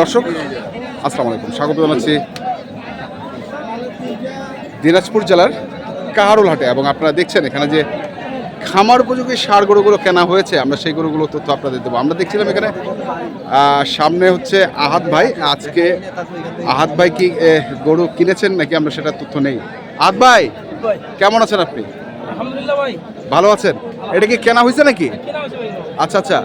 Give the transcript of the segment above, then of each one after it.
দর্শক আসসালামু আলাইকুম। স্বাগত জানাচ্ছি দিনাজপুর জেলার কাহারুল হাটে এবং আপনারা দেখছেন এখানে যে খামার উপযোগী সার গরুগুলো কেনা হয়েছে আমরা সেই গরুগুলো তথ্য আপনাদের দেবো। আমরা দেখছিলাম এখানে সামনে হচ্ছে আহাত ভাই। আজকে আহাত ভাই কি গরু কিনেছেন নাকি আমরা সেটা তথ্য নেই? আহাত ভাই কেমন আছেন আপনি? আলহামদুলিল্লাহ ভাই। ভালো আছেন? এটা কি কেনা হয়েছে নাকি? আচ্ছা আচ্ছা।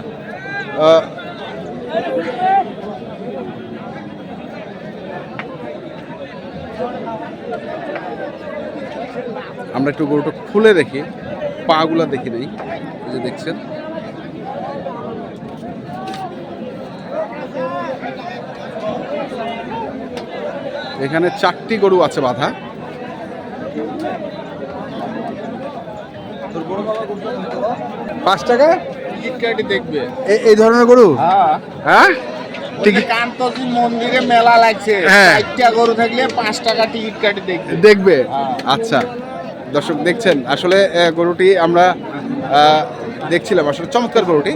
আমরা একটু গরুটা খুলে দেখি। পাগুলা দেখি নেই যে দেখছেন। এখানে চারটি গরু আছে বাধা। পাঁচ টাকা? টিকিট কাটি দেখবে। এই ধরনের গরু? হ্যাঁ। হ্যাঁ? মন্দিরে মেলা লাগছে। হ্যাঁ। গরু থাকলে পাঁচ টাকা টিকিট কাটি দেখবে। দেখবে? হ্যাঁ। আচ্ছা। দর্শক দেখছেন, আসলে গরুটি আমরা দেখছিলাম, আসলে চমৎকার গরুটি।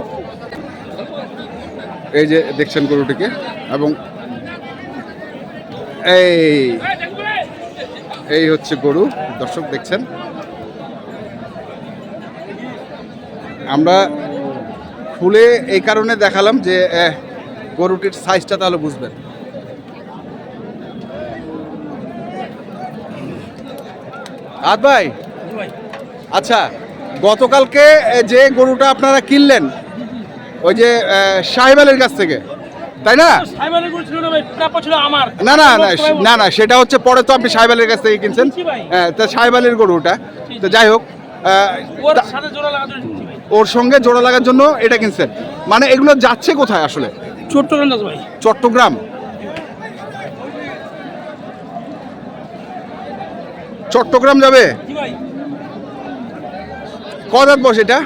এই যে দেখছেন গরুটিকে, এবং এই এই হচ্ছে গরু, দর্শক দেখছেন। আমরা খুলে এই কারণে দেখালাম যে গরুটির সাইজটা তাহলে বুঝবেন। আদ ভাই? আচ্ছা গতকালকে যে গরুটা আপনারা কিনলেন ওই যে সাহেব আলীর কাছ থেকে তাই না? না না না না সেটা হচ্ছে পরে তো আপনি সাহেব আলীর কাছ থেকে কিনছেন। হ্যাঁ তা সাহেব আলীর গরু ওটা তো যাই হোক ওর সঙ্গে জোড়া লাগার জন্য এটা কিনছেন। মানে এগুলো যাচ্ছে কোথায় আসলে? চট্টগ্রাম চট্টগ্রাম? চট্টগ্রাম যাবে? কদাত বস এটা?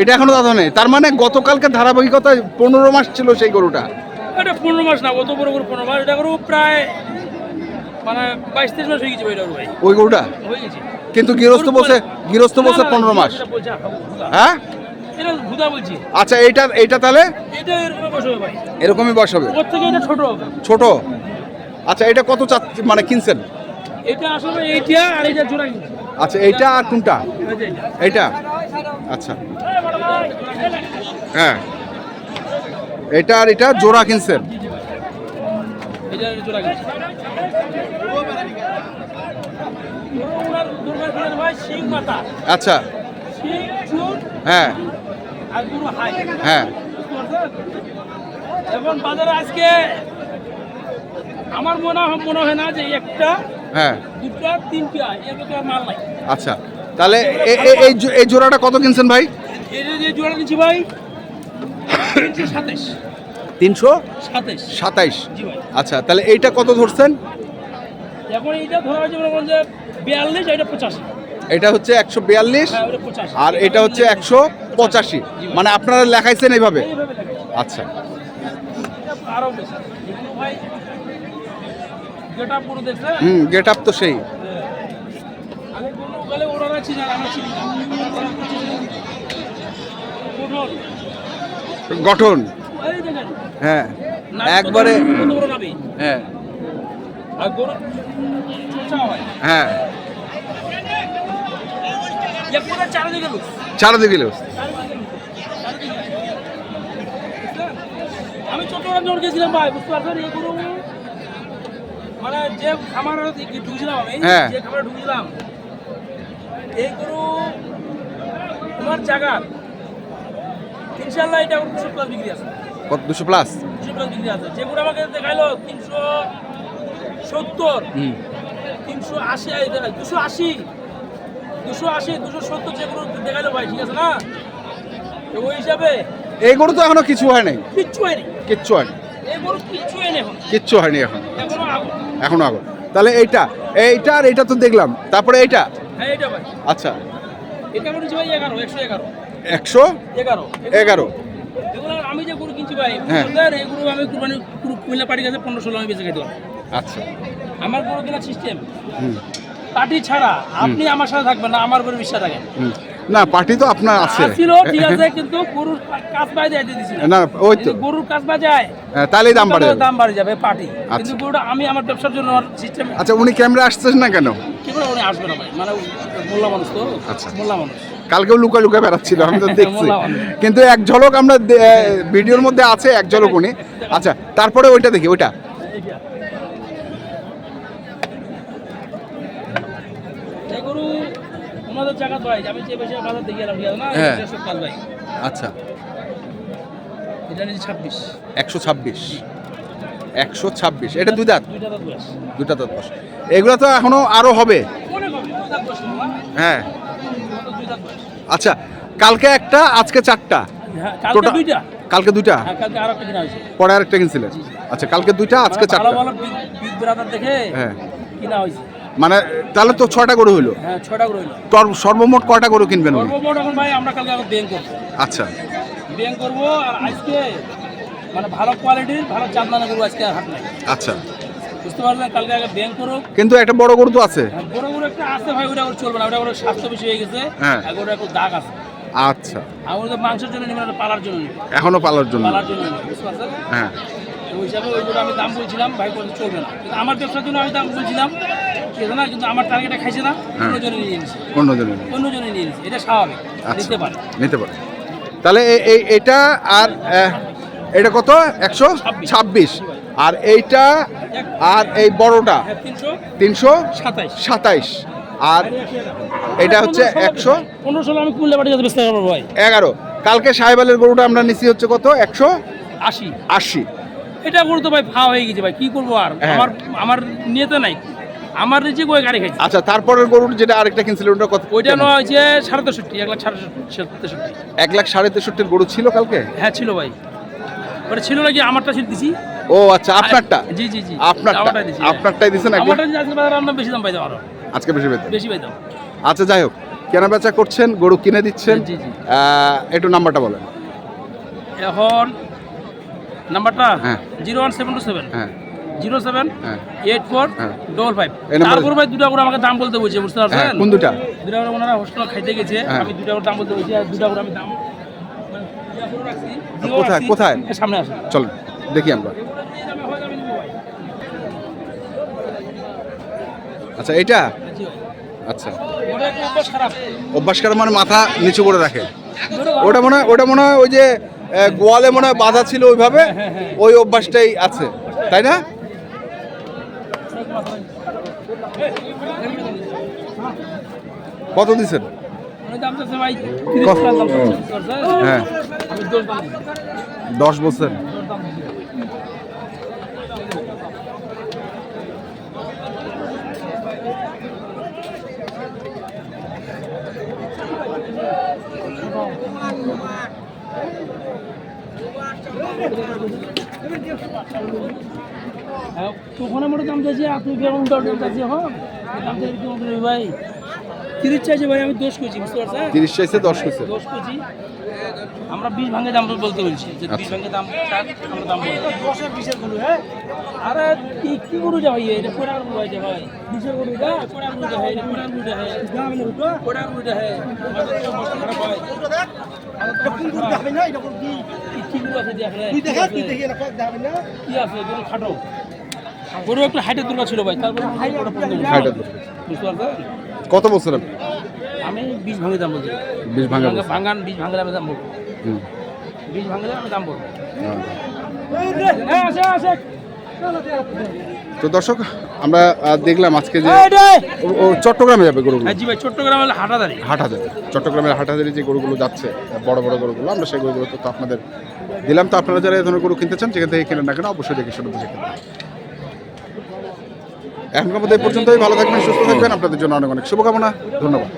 এটা এখনও দাদা নেই তার মানে গতকালকে ধারাবাহিকতায় পনেরো মাস ছিল সেই গরুটা? এটা পনেরো মাস না অত বড় করে পনেরো মাস। এটা করো প্রায় মানে বাইশ তেইশ মাস হয়ে গেছে ভাই এটা ওই গরুটা? হয়ে গেছে। কিন্তু গৃহস্থ বসে গৃহস্থ বসে পনেরো মাস। হ্যাঁ? আচ্ছা তাহলে? এরকমই বয়স হবে ছোট আচ্ছা এটা কত মানে কিনছেন? এটা আসলে এইটা আর এইটা জোড়া আচ্ছা এইটা আর কোনটা? এইটা। আচ্ছা। হ্যাঁ। এটা আর এটা জোড়া কিনছেন? আচ্ছা। হ্যাঁ। হ্যাঁ? এখন বাজারে আজকে আমার মনে হয় মনে হয় না যে একটা হ্যাঁ। আর আচ্ছা তাহলে এই জোড়াটা কত কিনছেন ভাই? জোড়া তিনশো সাতাইশ। আচ্ছা তাহলে এইটা কত ধরছেন? এখন এইটা ধরা হয়েছে করেন যে বিয়াল্লিশ এটা পঁচাশি। এটা হচ্ছে একশো বিয়াল্লিশ হ্যাঁ আর এটা হচ্ছে একশো পঁচাশি। মানে আপনারা লেখাইছেন এইভাবে? আচ্ছা। আরও বেশি এগুলো ভাই যেটা পুরো দেখছে হুম গেট আপ তো সেই। গঠন। হ্যাঁ একবারে। হ্যাঁ। হয়। চারদিকে লোক? আমি চট্টগ্রাম গেছিলাম ভাই বুঝতে পারছেন? এই যে খামার ঢুকছিলাম আমি? হ্যাঁ। যে খামারে ঢুকছিলাম এই গরু তোমার জায়গার ইনশাল্লাহ এটা দুশো প্লাস বিক্রি আছে। কত দুশো প্লাস দুশো প্লাস বিক্রি আছে। যেগুলো আমাকে দেখাইলো তিনশো সত্তর। তিনশো আশি দুশো আশি। দুশো আশি দুশো সত্তর যেগুলো দেখাইলো ভাই ঠিক আছে না? ওই হিসাবে এই গরু তো এখনও কিছু হয় নাই? কিচ্ছু হয়নি। কিচ্ছু হয়নি। এই গরু কিচ্ছু হয়নি এখন। কিচ্ছু হয়নি এখন। এখনও আগুন এখনও আগো তাহলে এইটা এইটা আর এইটা তো দেখলাম। তারপরে এইটা? হ্যাঁ আচ্ছা। একশো এগারো। এগারো। আমি যে গরু কিনছি ভাই হ্যাঁ। এই গরু আমি কুরবানি কুমিল্লা পার্টি কাছে পনেরো ষোলো আমি বেঁচে খাইতে আচ্ছা। আমার গরু কেনার সিস্টেম পার্টি ছাড়া আপনি আমার সাথে থাকবেন না আমার উপরে বিশ্বাস রাখেন। না পার্টি তো আপনার আছে। ছিল ঠিক আছে কিন্তু গরুর কাজ বাই দিয়ে দিয়েছিল না ওই তো। গরুর কাজ বাজায় হ্যাঁ, তাহলেই দাম বাড়ে যাবে। দাম বাড়ে যাবে পার্টি। আচ্ছা। কিন্তু গরুটা আমি আমার ব্যবসার জন্য সিস্টেম আচ্ছা উনি ক্যামেরা আসতেছেন না কেন? কি করে উনি আসবে না ভাই? মানে মোল্লা মানুষ তো। আচ্ছা। মোল্লা মানুষ। কালকেও লুকা লুকা বেড়াচ্ছিল আমি তো দেখছি। কিন্তু এক ঝলক আমরা ভিডিওর মধ্যে আছে এক ঝলক উনি। আচ্ছা তারপরে ওইটা দেখি ওইটা। গরু আমাদের জায়গা তো আমি যে বেশি বাজার দেখে এলাম না? হ্যাঁ। ভাই আচ্ছা। এটা নিয়েছি ছাব্বিশ। একশো ছাব্বিশ। একশো ছাব্বিশ। এটা দুই দাঁত? দুইটা দাঁত বয়স। এগুলো তো এখনও আরও হবে? মনে হ্যাঁ। আচ্ছা কালকে একটা আজকে চারটা? হ্যাঁ কালকে দুইটা। হ্যাঁ পরে আরেকটা কিনছিলেন আচ্ছা কালকে দুইটা আজকে চারটা? বিগ ব্রাদার দেখে হ্যাঁ। কিনা হয়েছে। মানে তাহলে তো ছটা গরু হইল? হ্যাঁ ছটা হইল। সর্বমোট কয়টা গরু কিনবেন সর্বমোট এখন ভাই আমরা কালকে আবার ব্যাংক করব। আচ্ছা। ব্যাংক করব আর আজকে মানে ভালো কোয়ালিটির ভালো চাঁদমানা আজকে হাট নাই। আচ্ছা। বুঝতে পারলেন? কালকে আগে ব্যাংক করুক। কিন্তু একটা বড় গরু তো আছে। বড় বড় একটা আছে ভাই ওটা করে চলবে না ওটা করে স্বাস্থ্য বেশি হয়ে গেছে। হ্যাঁ। ওটা একটু দাগ আছে। আচ্ছা। মাংসের জন্য পালার জন্য এখনও পালার জন্য। পালার জন্য বুঝতে পারছেন? হ্যাঁ। তো ওই হিসাবে ওই জন্য আমি দাম বলছিলাম ভাই বলছে চলবে না। কিন্তু আমার ব্যবসার জন্য আমি দাম বলছিলাম না কিন্তু আমার টার্গেটে খাইছে না হ্যাঁ। অন্য জনে নিয়ে নিছে। অন্য জনে নিয়ে নিছে। এটা স্বাভাবিক আচ্ছা। নিতে পারে। নিতে পারে। তাহলে এই এটা আর এটা কত? একশো ছাব্বিশ। আর এইটা আর এই বড়টা? হ্যাঁ তিনশো সাতাইশ। সাতাইশ। আর এটা হচ্ছে একশো পনেরো ষোলো আমি কুল্লে বাড়ি যাতে বেচতে পারব ভাই। এগারো। কালকে সাহেবালের গরুটা আমরা নিচ্ছি হচ্ছে কত? একশো আশি। আশি। এটা করে তো ভাই ফা হয়ে গেছে ভাই কি করব আর? হ্যাঁ। আমার আমার নিয়েতে নাই। আমার নিচে ওই গাড়ি খাইছে? আচ্ছা তারপরের গরুর যেটা আরেকটা কিনছিল ওটা কত? ওইটা? নেওয়া হয়েছে সাড়ে তেষট্টি এক লাখ সাড়ে তেষট্টি। এক লাখ সাড়ে তেষট্টির গরু ছিল কালকে? হ্যাঁ ছিল ভাই। ওটা ছিল নাকি আমারটা ছিল দিছি। ও আচ্ছা আপনারটা? জি জি জি। আপনারটা? হ্যাঁ। আপনারটাই দিছেন এক লাখ? আমারটা যদি আজকে বাজারে আমরা বেশি দাম পাইতাম আরও। আজকে বেশি পেতেন বেশি পাইতাম আচ্ছা যাই হোক কেনা বেচা করছেন গরু কিনে দিচ্ছেন। জি, জি। একটু নাম্বারটা বলেন। এখন নাম্বারটা। Zero one seven two seven হ্যাঁ। Zero seven eight four. Double five তারপর ভাই দুটা করে আমাকে দাম বলতে বলছে বুঝতে হ্যাঁ পারছেন? কোন দুটা দুটা করে ওনারা হোস্টেল খাইতে গেছে হ্যাঁ। আমি দুটা করে দাম বলতে বলছি আর দুটা করে আমি দাম মানে রাখছি, দিয়েও কোথায়, কোথায়? সামনে আসুন চলেন দেখি আমরা। আচ্ছা এইটা? আচ্ছা। অভ্যাস খারাপ মানে মাথা নিচু করে রাখে। ওটা মনে হয় ওটা মনে হয় ওই যে গোয়ালে মনে হয় বাধা ছিল ওইভাবে। ওই অভ্যাসটাই আছে তাই না? কত দিচ্ছেন? হ্যাঁ। দশ চাচ্ছে ভাই তিরিশ কত? টাকা দাম চাচ্ছে, বুঝতে পারছেন? হ্যাঁ আমি দশ দাম দিচ্ছি, দশ বছর দশ দাম দিচ্ছি। হ্যাঁ, ওখানে মোটে দাম চাইছি আপনি কেমন দাম চাইছি এই দাম চাইলে কেমন করে ভাই? তিরিশ চাইছে ভাই আমি দোষ করছি বুঝতে পারছেন? তিরিশ চাইছে দশ হয়েছে দোষ করছি আমরা বিশ ভাঙে দাম বলতে বলছি যে বিশ ভাঙে দাম আমরা দাম বলব। আরে কি কি গরু যা ভাই এটা কোড়ার গরু ভাই ভাই? বিশের গরু এটা? কোড়ার গরু এটা এটা কোড়ার গরু এটা है দাম না উঠো কোড়ার গরু এটা है আমাদের তো মস্ত খারাপ ভাই কোন গরু দেখাবে না এটা কি? কি আছে দেখ রে। তুই দেখা তুই দেখি না দেখাবে না? কি আছে? গরু খাটো। গরু একটু হাইটের দুর্গা ছিল ভাই তারপরে। বুঝতে পারছেন? কত বছর আপনি আমি বীজ ভাঙে দাম বলছি। বীজ ভাঙা ভাঙা- ভাঙান বীজ ভাঙলে আমি দাম বলব। বীজ ভাঙলে আমি দাম বলব। আসে, আসে। তো দর্শক আমরা দেখলাম আজকে যে ও- চট্টগ্রামে যাবে গরুগুলো। হ্যাঁ, জি ভাই চট্টগ্রাম হলে হাটাদারি। চট্টগ্রামের হাটহাজারি যে গরুগুলো যাচ্ছে বড় বড় গরুগুলো আমরা সেই গরুগুলো তো আপনাদের দিলাম। তো আপনারা যারা এই ধরনের গরু কিনতে চান যেখান থেকে কিনেন না কেন অবশ্যই দেখে শুনে বুঝে কিনবেন এখনকার মধ্যে পর্যন্তই। ভালো থাকবেন সুস্থ থাকবেন। আপনাদের জন্য অনেক অনেক শুভকামনা। ধন্যবাদ।